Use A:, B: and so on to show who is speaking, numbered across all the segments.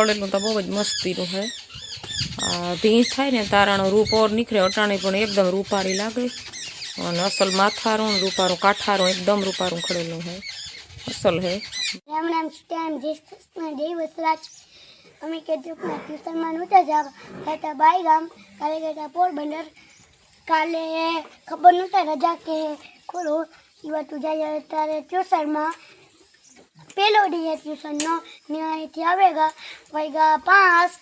A: ખડેલું તો બહુ જ મસ્તીનું છે. આ ભીંસ થાય ને તારાનો રૂપ ઓર નીકળે અટાણે પણ એકદમ રૂપારી લાગે. અને અસલ માથારું ને રૂપારું કાઠારું એકદમ રૂપારું ખડેલું છે. અસલ છે.
B: રામ રામ સીતારામ, જય શ્રી કૃષ્ણ, જય વસરાજ. અમે કેદુકના ટ્યુશનમાં નહોતા જવા. ગયા બાઈ ગામ કાલે ગયા પોરબંદર. કાલે ખબર નહોતા રજા કે ખોલો. એવા તું જાય ત્યારે ટ્યુશનમાં પહેલો ડી ટ્યુશનનો ને અહીંથી આવેગા વૈગા પાંચ,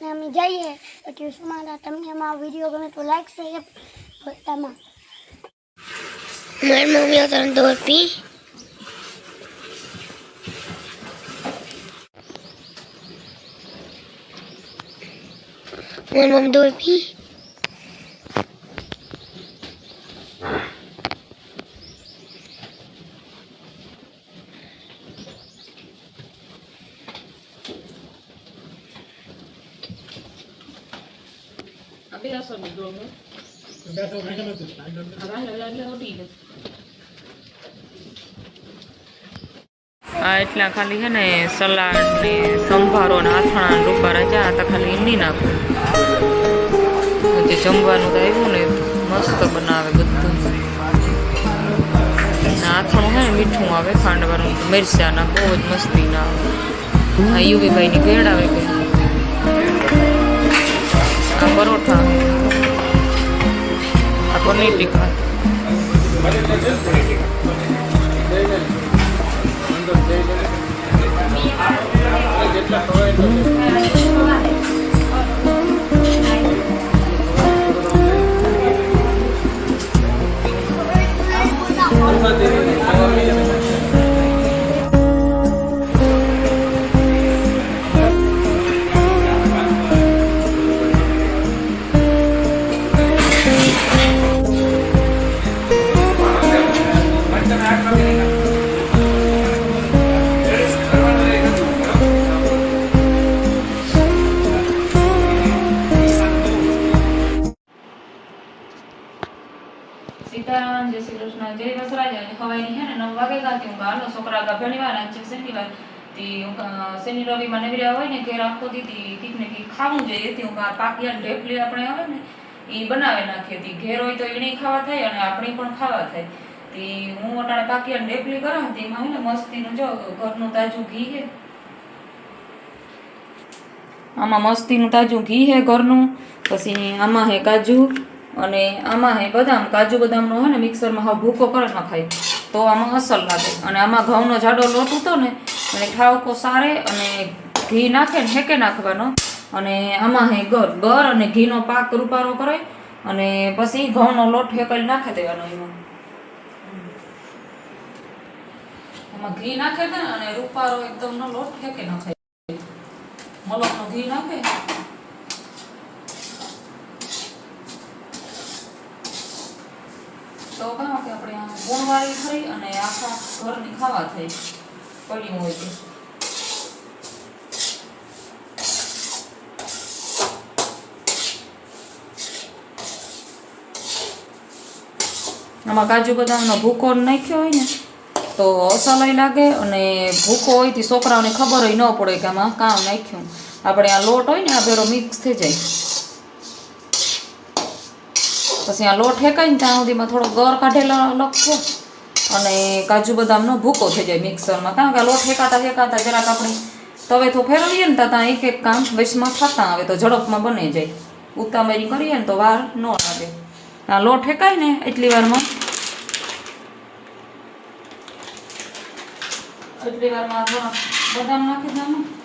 B: ને અમે જઈએ. તો ટ્યુશનમાં તમને અમારો વીડિયો ગમે તો લાઈક શેર બધામાં. મારી મમ્મી ત્રણ દોર પી. Mummy dormi.
A: આ એટલા ખાલી છે ને, સલાડ ને સંભારો ને આથણા રૂપા રજા હતા, ખાલી એમની નાખું. જે જમવાનું આવ્યું ને, મસ્ત બનાવે બધું. આથણું છે ને, મીઠું આવે ખાંડવાનું, મિરચા ના બહુ જ મસ્તી ના આવે. આ યુવીભાઈ ની ભેળ આવે આ પરોઠા. પનીર ટીકા સીતારામ જય વસરાજ અને ખવાઈની છે ને નવ વાગે ગાતી હું હાલો. છોકરા ગા ઘણી આજે શનિવાર તી શનિ રવિ માં નવર્યા હોય ને કે આખો દીધી કીક ને કીક ખાવું જોઈએ. તી હું કા પાકિયા ઢેપલી આપણે આવે ને એ બનાવી નાખીએ તી ઘેર હોય તો એને ખાવા થાય અને આપણે પણ ખાવા થાય. તી હું અટાણે પાકિયા ઢેપલી કરા તી એમાં હે ને મસ્તીનું જો ઘરનું તાજું ઘી છે આમાં મસ્તીનું તાજું ઘી હે ઘરનું, પછી આમાં હે કાજુ. અને આમાં હે બદામ કાજુ બદામનો હોય ને મિક્સરમાં હવે ભૂકો કરે નખાય તો આમાં અસર લાગે. અને આમાં ઘઉંનો જાડો લોટ હતો ને અને ઠાવકો સારે અને ઘી નાખે ને હેકે નાખવાનો. અને આમાં હે ગર ગર અને ઘીનો પાક રૂપારો કરે. અને પછી ઘઉંનો લોટ હેકલ નાખી દેવાનો એમાં. આમાં ઘી નાખે ને અને રૂપારો એકદમનો લોટ હેકે નાખાય મલકનો ઘી નાખે. તો કે આપણે આમ ગુણવાળી થઈ અને આખા ઘરની ખાવા થઈ પડ્યું હોય તો આમાં કાજુ બદામનો ભૂકો નાખ્યો હોય ને, તો અસલય લાગે અને ભૂકો હોય તે છોકરાઓને ખબર ન પડે કે આમાં કામ નાખ્યું. આપણે આ લોટ હોય ને, આ ભેરો મિક્સ થઈ જાય. પછી આ લોટ ને ત્યાં સુધીમાં થોડો ગર કાઢેલો લખો અને કાજુ બદામનો ભૂકો થઈ જાય મિક્સરમાં. કારણ કે લોટ હેકાતા હેકાતા જરાક આપણે તવે તો ફેરવીએ ને ત્યાં એક એક કામ વૈશમાં થતા આવે તો ઝડપમાં બની જાય. ઉતામેરી કરીએ ને તો વાર ન લાગે. આ લોટ હેકાય ને એટલી વારમાં. એટલી વારમાં બદામ નાખી દેવાનું.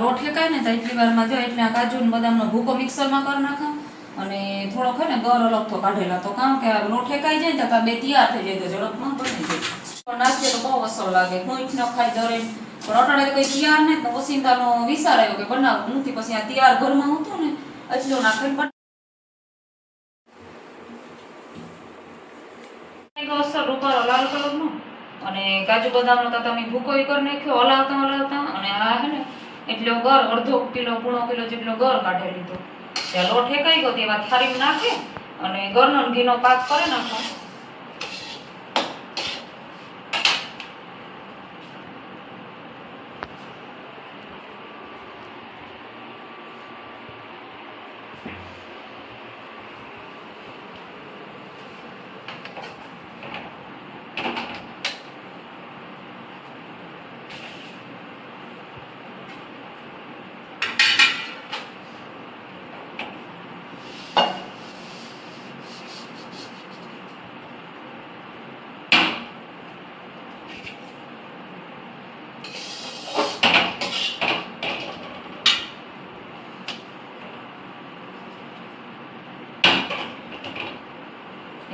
A: લોટ હેકાય ને તો એટલી વારમાં જાય એટલે આ કાજુ ને બદામનો ભૂકો મિક્સરમાં કરી નાખા. અને થોડોક હોય ને ગર અલગ તો કાઢેલા. તો કામ કે લોટ હેકાઈ જાય ને તો બે તૈયાર થઈ જાય તો ઝડપમાં બની જાય પણ નાખીએ તો બહુ અસર લાગે. કોઈ ન ખાય, દરે પણ અટાડે કઈ તૈયાર ને તો ઓસિંતાનો વિચાર આવ્યો કે બનાવ. નથી પછી આ તૈયાર ઘરમાં હતું ને એટલો બના- અસર રૂપારો લાલ કલરનો. અને કાજુ બદામનો તો તમે ભૂકો કરી નાખ્યો, હલાવતા હલાવતા. અને આ હે ને એટલો ગર, અડધો કિલો, પૂણો કિલો જેટલો ગર કાઢી લીધો. ત્યાં લોટ હેકાઈ ગયો તેમાં થાળીમાં નાખે અને ગરનો ઘીનો પાક કરી નાખો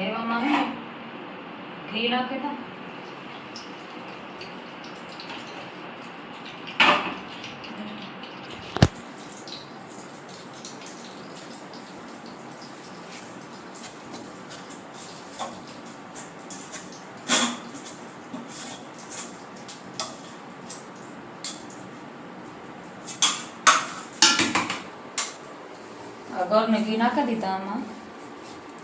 A: એવામાં હે ને ઘી નાખે તો આ ઘરને ઘી નાખી દીધા આમાં.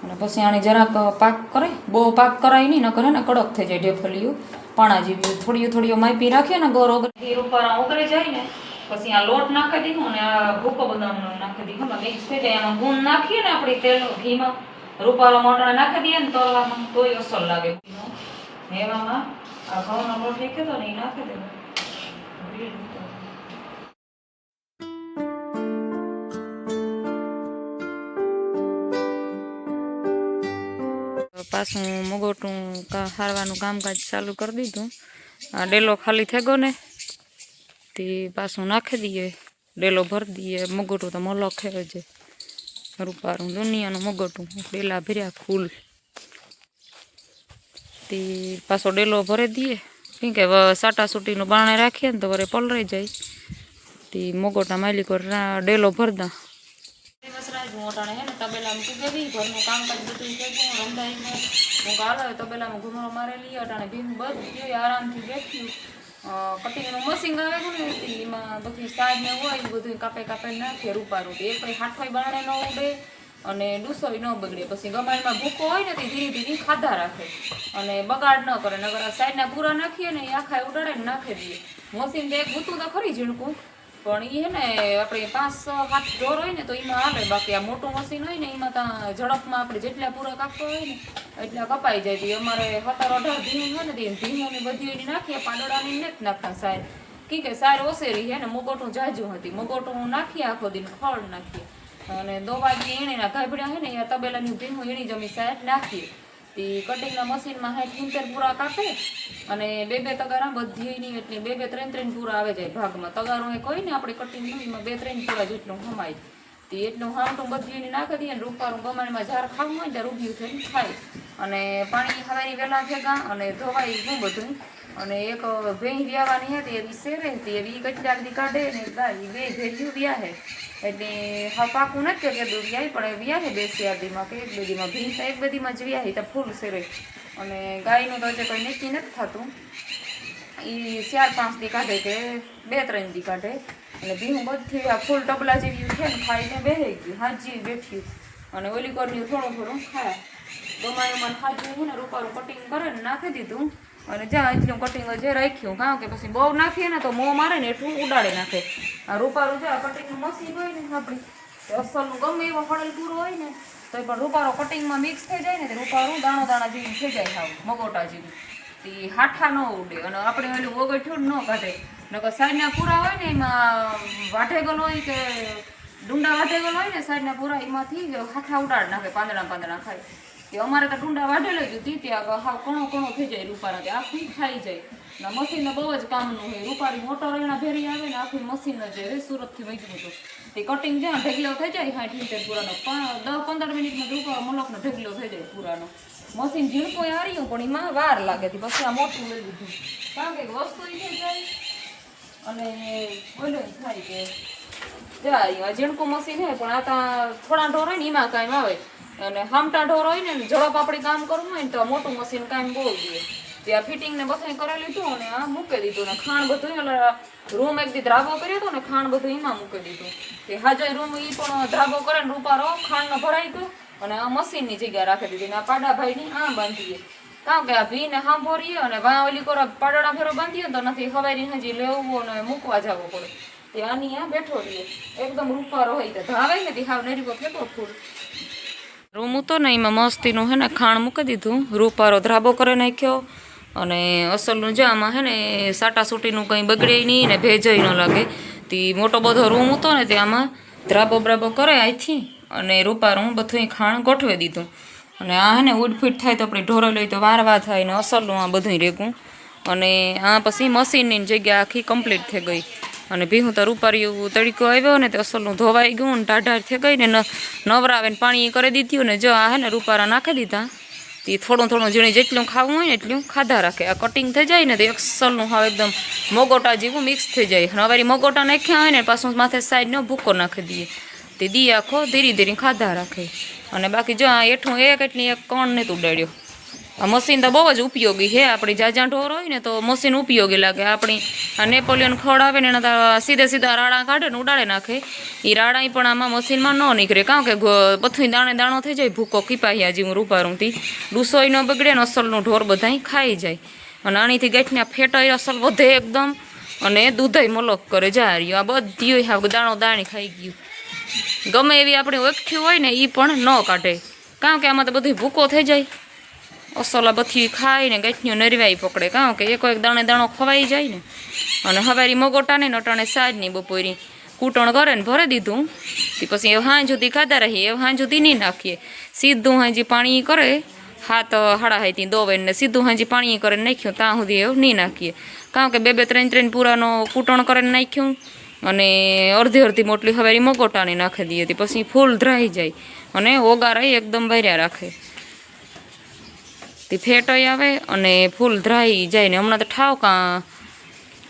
A: અને પછી આને જરાક પાક કરે બહુ પાક કરાય નહીં ન કરે ને કડક થઈ જાય ઢેફલિયું પાણા જેવી થોડીઓ થોડીઓ માપી રાખીએ ને ગોર ઓગળે ઘી ઉપર ઓગળી જાય ને, પછી આ લોટ નાખી દીધું અને આ ભૂકો બદામનો નાખી દીધો. મિક્સ થઈ જાય એમાં ગુણ નાખીએ ને આપણે તેલ ઘીમાં. રૂપારો મોટા નાખી દઈએ ને તળવામાં તોય અસર લાગે એવામાં આ ઘઉંનો લોટ હતો ને એ નાખી દેવો પાછું મગોટું હારવાનું કામકાજ ચાલુ કરી દીધું. આ ડેલો ખાલી થઈ ને, તે પાછું નાખી દઈએ, ડેલો ભરી દઈએ. મગોટું તો મલો ખેવે છે. રૂપારું, દુનિયાનું મગોટું. ડેલા ભર્યા ફૂલ. તે પાછો ડેલો ભરી દઈએ. કેમ કે સાટા સાટાસૂટીનું બાણે રાખીએ ને તો વરે પલરાઈ જાય. તે મગોટા માલિકો ડેલો ભરદા વસરાજ અટાણે હે ને તબેલામાં કુગેવી ઘરનું કામકાજ બધું ભેગું રંધાઈ ગયું હું કાલો તબેલામાં ઘૂમરો મારેલી અટાણે ભીમ બધું આરામથી બેઠ્યું કટિંગનું મશીન આવે ને એમાં બધી સાજ ને હોય, એ બધું કાપે કાપે નાખીએ રૂપે એ પછી હાથોય બાણે ન ઉડે અને ડૂસોય ન બગડે. પછી ગમાડમાં ભૂકો હોય ને, તે ધીરે ધીરે ખાધા રાખે. અને બગાડ ન કરે નગર સાઈડના પૂરા નાખીએ ને, એ આખા ઉડાડે ને નાખી દઈએ મશીન તો એક ભૂતું તો ખરી ઝીણકું. પણ એ ને આપણે પાંચ હાથ ઢોર હોય ને તો એમાં આવે. બાકી આ મોટું મશીન હોય ને એમાં ત્યાં ઝડપમાં આપણે જેટલા પૂરા કાપવા હોય ને, એટલા કપાઈ જાય. તો અમારે સત્તર અઢાર ભીમ હોય ને, તે ભીમોની બધી એની નાખીએ પાંદડાની નથી નાખતા સાર કી કે સાર ઓસેરી હે ને, મગોટું જાજુ હતી. મગોટું નાખીએ આખો દિન ફળ નાખીએ અને દોવાજી એણીના ગાભડ્યા હે ને એ તબેલાની ભીમું એણી જમી સાર નાખીએ. તે કટિંગના મશીનમાં હાથ સિત્તેર પૂરા કાપે અને બે બે તગારા બધી નહીં એટલે બે બે ત્રણ ત્રણ પૂરા આવે જાય ભાગમાં. તગારો એ કોઈ ને આપણે કટિંગ એમાં બે ત્રણ પૂરા જેટલું હમાય તે એટલું હામટું બધી એને નાખી દઈએ ને રૂપારું ગમાણીમાં ઝાર ખાવું હોય ને ત્યારે રૂપિયું થઈને ખાય. અને પાણી હવારી વહેલા ભેગા અને ધોવાય શું બધું. અને એક ભેંસ વ્યાવાની હતી એવી શેરે હતી, એવી કચરા દી કાઢે ને ગાય બે ભેજ્યું વ્યાહે. એટલે હા, પાકું નથી કે દૂર વ્યાય પણ એ વ્યાહે બે શિયાળીમાં કે એક બધીમાં ભીંસ એક બધીમાં જ વ્યાહી તો ફૂલ શેરે. અને ગાયનું તો હજી કંઈ નક્કી નથી થતું. એ ચાર પાંચ દી કાઢે કે બે ત્રણ દી કાઢે. અને ભીહું બધી આ ફૂલ ટબલા જેવી છે ને, ખાઈને બેહી ગયું, હાજી બેઠ્યું અને ઓલી કર્યું થોડું થોડું ખાયા. ગમાયું હાજી હું ને, રૂપારું કટિંગ કરે ને, નાખી દીધું. અને જ્યાં એટલું કટિંગ જે રાખ્યું કારણ કે પછી બહુ નાખીએ ને તો મોં મારે ને એટલું ઉડાડી નાખે. આ રૂપારું જે કટિંગનું મશીન હોય ને આપણી અસલનું ગમે એવો ફળેલ પૂરો હોય ને તો એ પણ રૂપારો કટિંગમાં મિક્સ થઈ જાય ને તે રૂપારું દાણો દાણા જેવી થઈ જાય સાવ મગોટા જેવું. તે હાઠા ન ઉડે અને આપણે ઓલું વગઠ્યું ન કાઢે. નકર સાઈડના પૂરા હોય ને એમાં વાઢેગલ હોય કે ડુંડા વાઢેગલ હોય ને સાઈડના પૂરા, એમાંથી હાથા ઉડાડ નાખે પાંદડા પાંદડા ખાય. કે અમારે તો ડુંડા વાઢેલો જ હતી, ત્યાં હાવ કણો કણો થઈ જાય રૂપારા તે આખી ખાઈ જાય. ને મશીન બહુ જ કામનું હોય. રૂપારી મોટર એના ભેરી આવે ને આખી મશીન જ હોય સુરતથી વૈજ્યું હતું તે કટિંગ જ્યાં ઢગલો થઈ જાય સાઠ લીટર પૂરાનો. પણ દસ પંદર મિનિટમાં રૂપારો મલકનો ઢગલો થઈ જાય પૂરાનો. મશીન ઝીણકો હાર્યું પણ એમાં વાર લાગે હતી પછી આ મોટું લઈ લીધું. કારણ કે વસ્તુ એ થઈ જાય, અને બોલો થાય કે ઝીણકું મશીન હોય પણ આ ત્યાં થોડા ઢોર હોય ને, એમાં કાંઈ આવે અને હામટા ઢોર હોય ને ઝડપ આપણે કામ કરવું હોય ને તો મોટું મશીન કાંઈ બહુ જોઈએ ત્યાં ફિટિંગ ને બધું કરી લીધું અને આ મૂકી દીધું ને ખાણ બધું રૂમ એક દી ધ્રાબો કર્યો હતો ને ખાણ બધું એમાં મૂકી દીધું. કે હાજર રૂમ એ પણ ધ્રાબો કરે ને રૂપારો ખાંડનો ભરાઈ ગયો અને આ મશીનની જગ્યા રાખી દીધી ને આ પાડાભાઈની આ બાંધીએ. કારણ કે આ ભીને સાંભળીએ અને વાં ઓલી કરો પાડોડા ફેરો બાંધીએ તો નથી હવારી હજી લેવું અને મૂકવા જવું પડે. તે આની આ બેઠો રહીએ. એકદમ રૂપારો હોય તો ધાવે ને તે હાવ નેરી પર ફેંકો ફૂલ. રૂમ હતો ને એમાં મસ્તીનું હે ને ખાણ મૂકી દીધું. રૂપારો ધ્રાબો કરી નાખ્યો અને અસલનું જે આમાં હે ને સાટા સૂટીનું કંઈ બગડે નહીં ને ભેજય ન લાગે. તે મોટો બધો રૂમ હતો ને તે આમાં ધ્રાબો બ્રાબો કરે અહીંથી અને રૂપારું બધું ખાણ ગોઠવી દીધું. અને આ હે ને ઉડફીટ થાય તો આપણે ઢોરો લઈ તો વારવા થાય ને અસલનું આ બધું રેગું. અને આ પછી મશીનની જગ્યા આખી કમ્પ્લીટ થઈ ગઈ. અને ભીહું તો રૂપારિયું તડકો આવ્યો ને તે અસલનું ધોવાઈ ગયું ને ટાઢાર થઈ ગઈ ને નવરાવે ને પાણી કરી દીધું ને જો આ હે ને રૂપારા નાખી દીધા. તે થોડું થોડું ઝીણી જેટલું ખાવું હોય ને એટલું ખાધા રાખે. આ કટિંગ થઈ જાય ને તો અસલનું હાવ એકદમ મોગોટા જેવું મિક્સ થઈ જાય. અને હવે મોગોટા નાખ્યા હોય ને પાછું માથે સાઈડનો ભૂકો નાખી દઈએ. તે દી આખો ધીરે ધીરે ખાધા રાખે. અને બાકી જો આ હેઠું એક એટલી એક કણ નહીં તો ઉડાડ્યો. મશીન તો બહુ જ ઉપયોગી છે. આપણી જાજા ઢોર હોય ને તો મશીન ઉપયોગી લાગે. આપણી આ નેપોલિયન ખવડાવે ને એના સીધે સીધા રાડા કાઢે ને ઉડાડે નાખે. એ રાડા પણ આમાં મશીનમાં ન નીકળે. કારણ કે ગો- દાણે દાણો થઈ જાય, ભૂકો કીપાઈ આજે હું રૂપારૂંથી ડૂસોય ન બગડે ને અસલનું ઢોર બધાય ખાઈ જાય. અને આણીથી ગાંઠના ફેટાય અસલ વધે એકદમ. અને દૂધય મલક કરે. જા રહ્યું. આ બધી હાવ દાણો દાણી ખાઈ ગયું. ગમે એવી આપણી એકઠી હોય ને એ પણ ન કાઢે. કારણ કે આમાં તો બધું ભૂકો થઈ જાય. અસલા બધી ખાઈને ગાંઠીઓ નરવાઈ પકડે. કાં કે એક એક દાણે દાણો ખવાઈ જાય ને? અને હવારી મગોટા ને અટાણે સાજની બપોરી. કૂટણ કરે ને ભરી દીધું. તે પછી એ હાંજ સુધી ખાધા રહી એ હાંજ સુધી નહીં નાખીએ. સીધું હાંજી પાણી કરે. હાથ હાડા હાઈથી દોવે ને સીધું હાંજી પાણી કરે નાખ્યું. ત્યાં સુધી એવું નહીં નાખીએ. કારણ કે બે બે ત્રણ ત્રણ પૂરાનો કૂટણ કરીને નાખ્યું. અને અડધી અડધી મોટલી હવારી મગોટાની નાખી દઈએ. પછી ફૂલ ધ્રાઈ જાય. અને ઓગારાય એકદમ ભર્યા રાખે. તે ફેટોય આવે અને ફૂલ ધ્રાઈ જાય ને હમણાં તો ઠાવ કાં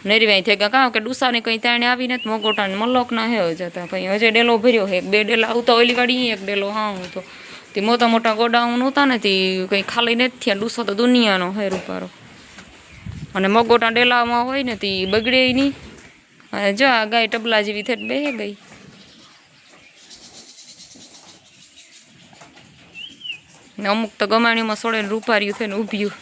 A: નરીવાઈ થઈ ગયા. કાં કે ડુસાની કંઈ તાણે આવીને મોગોટાને મલોકના હે જતા કંઈ હજે ડેલો ભર્યો હે. બે ડેલા આવતા ઓલી વાળી, એક ડેલો હા તો તે મોટા મોટા ગોડાઉન હતા ને, તે કંઈ ખાલી નથી થયા. ડુસો તો દુનિયાનો હે રૂપારો. અને મગોટા ડેલામાં હોય ને, તે બગડે નહીં. જો આ ગાય ટબલા જેવી થઈ બે ગઈ. અમુક તો ગમાણીમાં સોળે રૂપાર્યું થઈને ઊભ્યું.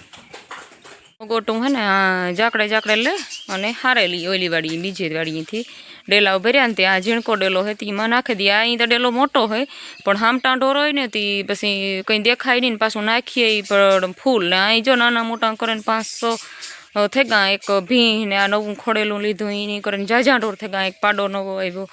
A: ગોટું હે ને, આ જાકડે જાકડે લે અને હારેલી ઓલી વાળી બીજી વાળીથી ડેલા ભર્યા ને આ ઝીણકો ડેલો હોય તેમાં નાખી દે. આ અહીં તો ડેલો મોટો હોય પણ હામટા ઢોર હોય ને તે પછી કંઈ દેખાય નહીં પાછું નાખીએ પણ ફૂલ. ને અહીં જો નાના મોટા કરીને પાંચસો થઈ ગયા એક ભીં ને આ નવું ખોડેલું લીધું એની કરીને જાજા ઢોર થઈ ગયા એક પાડો નવો આવ્યો.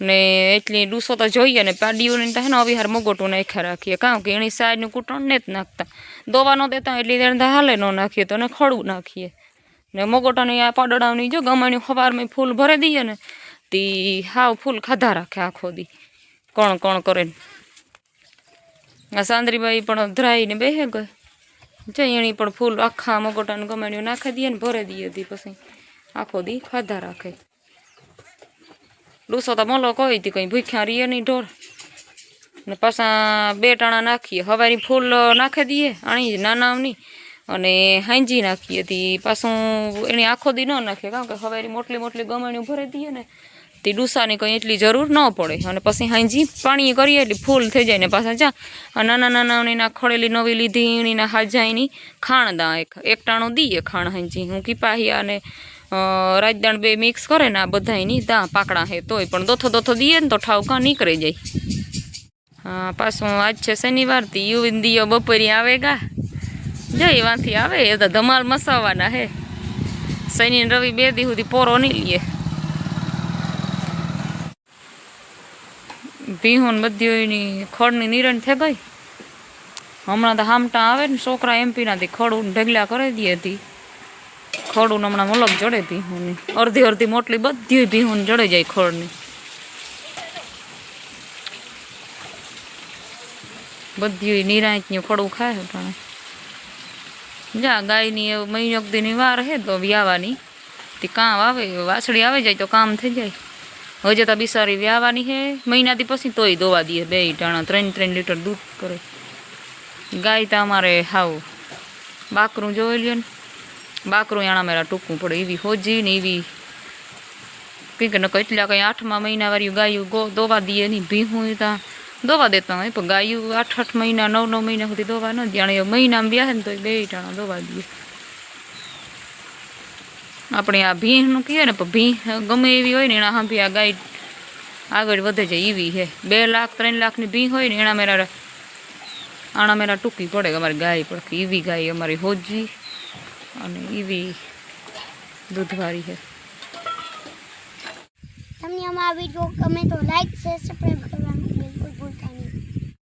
A: ને એટલી ડૂસો તો જોઈએ ને, પાડીઓને તો ને અવિહાર મગોટું નાખ્યા રાખીએ. કારણ કે એની સાઈડનું કૂટણ ને જ નાખતા. દવા ન દેતા એટલી દેર તો હાલે ન નાખીએ તો ને ખડું નાખીએ. ને મગોટાની આ પાડડાની જો ગમાણી સવારમાં ફૂલ ભરી દઈએ ને, તી હાવ ફૂલ ખાધા રાખે આખો દી. કોણ કોણ કરે આ સાંદરીબાઈ પણ ધરાઈને બેહે ગઈ. જો એની પણ ફૂલ આખા મગોટાને ગમાણીઓ નાખી દઈએ ને ભરી દઈએ તી પછી. આખો દી ખાધા રાખે. ડૂસો તો મલો કોઈ હતી કંઈ ભૂખ્યા રહીએ નહીં ઢોર. ને પાછા બે ટાણા નાખીએ. હવારી ફૂલ નાખી દઈએ, આણી નાનાની અને હાંજી નાખીએ તી પાછું એની આખો દી ન નાખીએ, કારણ કે હવારી મોટલી મોટલી ગમણીઓ ભરી દઈએ ને તે ડૂસાની કંઈ એટલી જરૂર ન પડે. અને પછી હાંજી પાણી કરીએ એટલે ફૂલ થઈ જાય ને પાછા જા. નાના નાના એના ખડેલી નવી લીધી એના હાજાઈની ખાણ દા એક એક ટાણું દઈએ ખાણ હાંજી. હું કીપાહી અને રાજદાણ બે મિક્સ કરે ને આ નહીં તાં પાકડા હે તોય. પણ દોથો દોથો દઈએ ને તો ઠાવકા નીકળી જાય. હા પાછું આજ છે શનિવારથી યુવિન દિયો બપોરી આવેગા જઈ વાંથી આવે, એ તો ધમાલ મસાવાના હે. શનિ રવિ બે દી સુધી પોરો નહીં લઈએ ભીહોન બધી એની ખડની નિરણ થઈ ગઈ. હમણાં તો હામટા આવે ને, છોકરા એમપીનાથી ખડું ઢગલા કરી દે હતી ખડું હમણાં મલક જડે ભીહોની. અડધી અડધી મોટલી બધી ભીહોન જડે જાય ખડની બધી નિરાંતની ખડું ખાય પણ. જા, ગાયની મહિનો દીની વાર હે તો વ્યાવાની તે કામ આવે, વાછડી આવે જાય તો કામ થઈ જાય. હજે તો બિસારી વ્યાવાની હે. મહિનાથી પછી તોય દોવા દઈએ બે ટાણા, ત્રણ ત્રણ લીટર દૂધ કરે. ગાય તો અમારે હાવ બાકરું જોઈ લ્યો ને. બાકરું આણા મેરા ટૂંકવું પડે. એવી હોજી ને એવી કંઈક ન કેટલા કંઈ આઠમા મહિના વાળી ગાયું ગો, દોવા દઈએ નહીં, ભીહું ત્યાં દોવા દેતા હોય પણ ગાયું આઠ આઠ મહિના, નવ નવ મહિના સુધી દોવા ન જાણે મહિનામાં બેસે ને તો બે ટાણા દોવા દઈએ આપણે આ ભીંનું કહીએ ને, પણ ભીં ગમે એવી હોય ને, એના હાંભી આ ગાય આગળ વધે છે એવી છે. બે લાખ, ત્રણ લાખની ભીં હોય ને, એના મેરા આણા મેરા ટૂંકી પડે અમારી ગાય પડે એવી ગાય અમારી હોજી. અને એવી દૂધવાળી છે.
B: તમને અમારો વીડિયો ગમે તો લાઈક શેર સબસ્ક્રાઈબ